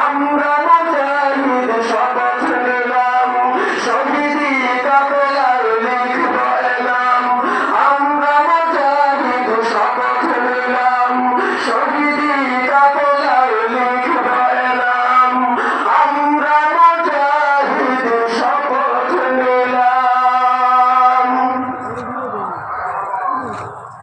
আমরা মুজাহিদ সব ছেড়ে সবই